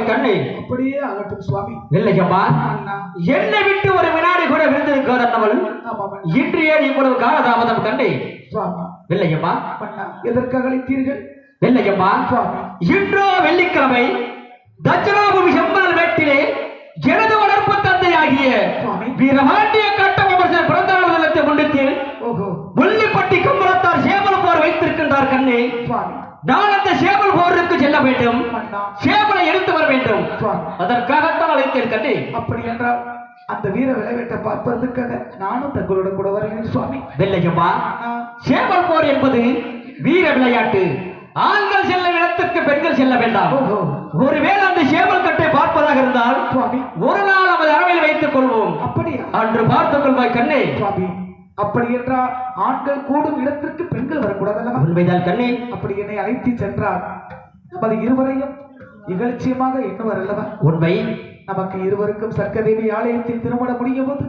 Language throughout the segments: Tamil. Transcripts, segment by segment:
வாழ்ந்திருப்பாய் கண்ணே. அப்படியே ஆகட்டும் சுவாமி. இல்லையம்மா என்னை விட்டு ஒரு வினாடி கூட விருந்திருக்கார் அண்ணவள். இன்று ஏன் இவ்வளவு காலதாமதம் கண்டே? சுவாமி. இல்லையம்மா எதற்காக அழைத்தீர்கள் இல்லையம்மா சுவாமி. இன்றோ வெள்ளிக்கிழமை தட்சிணாபூமி செம்பல் வேட்டிலே எனது வளர்ப்பு தந்தையாகிய சுவாமி. வீரபாண்டிய கட்டபொம்மன் பிறந்த முன்னிட்டு ஓஹோ. முள்ளிப்பட்டி கம்பளத்தார் சேவல் போர் வைத்திருக்கின்றார் கண்ணே. நான் அந்த சேவல் போருக்கு செல்ல வேண்டும். சேவலை எடுத்து வர வேண்டும். அதற்காகத்தான் அழைத்தேன் கண்ணே. அப்படி என்றால் அந்த வீர விளைவேட்டை பார்ப்பதற்காக நானும் தங்களோட கூட வருகிறேன் சுவாமி. வெள்ளையம்மா சேவல் போர் என்பது வீர விளையாட்டு. ஆண்கள் செல்லும் இடத்துக்கு பெண்கள் செல்ல வேண்டாம். ஓஹோ. ஒருவேளை அந்த சேவல் கட்டை பார்ப்பதாக இருந்தால் சுவாமி. ஒரு நாள் வைத்துக் கொள்வோம். அப்படியா? அன்று பார்த்துக் கொள்வாய் கண்ணே. சுவாமி அப்படி என்றால் ஆண்கள் கூடும் இடத்திற்கு பெண்கள் வரக்கூடாது உண்மைதான் கண்ணே. அப்படி என்னை அழைத்து சென்றால் நமது இருவரையும் இகழ்ச்சியமாக எண்ணுவர் அல்லவா உண்மை. நமக்கு இருவருக்கும் சர்க்கதேவி ஆலயத்தில் திருமணம் முடியும் போது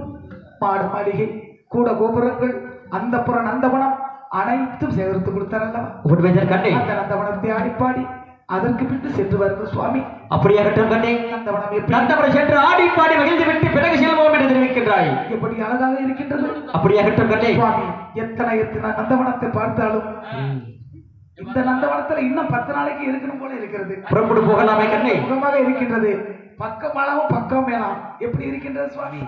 மாடு மாளிகை கூட கோபுரங்கள் அந்த புற நந்தவனம் அனைத்தும் சேகரித்து கொடுத்தார் அல்லவா உண்மைதான் கண்ணே. அந்த நந்தவனத்தை ஆடிப்பாடி அதற்கு பின்பு சென்று வருங்கள் சுவாமி. அப்படியாகட்டும் கண்ணே. நந்தவனம் சென்று ஆடி பாடி மகிழ்ந்து விட்டு பிறகு செல்வோம் என்று தெரிவிக்கின்றாய். எப்படி அழகாக இருக்கின்றது? அப்படியாகட்டும் கண்ணே. சுவாமி எத்தனை எத்தனை நந்தவனத்தை பார்த்தாலும் இந்த நந்தவனத்துல இன்னும் பத்து நாளைக்கு இருக்கணும் போல இருக்கிறது. புறப்பட்டு போகலாமே கண்ணே. சுகமாக இருக்கின்றது. பக்கம் அளவும் பக்கம் வேணாம் எப்படி இருக்கின்றது சுவாமி?